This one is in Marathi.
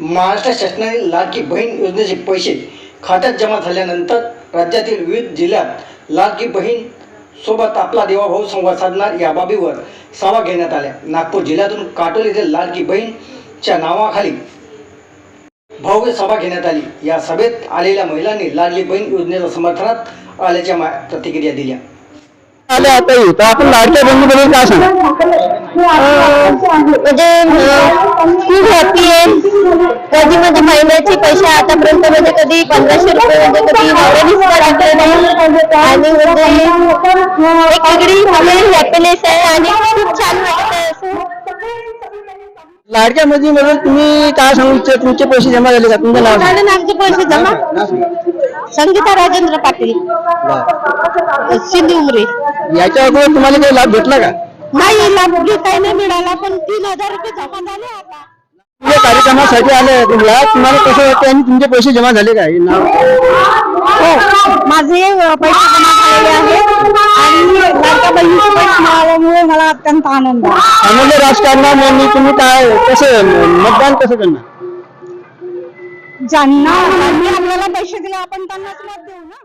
महाराष्ट्र शासनाने लाडकी बहीण योजनेचे पैसे खात्यात जमा झाल्यानंतर राज्यातील विविध जिल्ह्यात लाडकी बहीण सोबत आपला देवाभाऊ संवाद साधणार या बाबीवर सभा घेण्यात आल्या. नागपूर जिल्ह्यातून काटोल येथील लाडकी बहीणच्या नावाखाली भव्य सभा घेण्यात आली. या सभेत आलेल्या महिलांनी लाडली बहीण योजनेच्या समर्थनात आल्याच्या प्रतिक्रिया दिल्या. आले आता येऊ तर आपण लाडक्या बहिणीबद्दल काय सांगा? म्हणजे अं, खूप हॅपी आहे. कधी म्हणजे महिन्याचे पैसे आतापर्यंत म्हणजे कधी पंधराशे रुपये म्हणजे कधी नाही. आणि म्हणजे एक वेगळी म्हणजे हॅपीनेस आहे आणि खूप छान वाटत आहे असं. लाडक्या बहिणीबद्दल तुम्ही काय सांगू इच्छिता? तुमचे पैसे जमा झाले का? तुमचं नाव झाले ना आमचे पैसे जमा? संगीता राजेंद्र पाटील. सिंधी उमरे. याच्या अगोदर तुम्हाला काही लाभ भेटला का? नाही लाभ काही नाही मिळाला पण तीन हजार रुपये जमा झाले आता. तुम्ही कार्यक्रमासाठी आले तुम्हाला तुम्हाला कसं वाटतं आणि तुमचे पैसे जमा झाले का? हे माझे पैसे जमा झालेले आहेत. आणि लाडक्या बहिणीचे पैसे मिळाल्यामुळे मला अत्यंत आनंद आहे. सामान्य राजकारणामध्ये तुम्ही काय कसं मतदान कसं करणार? ज्यांना ज्यांनी आपल्याला पैसे दिले आपण त्यांनाच मत देऊ ना.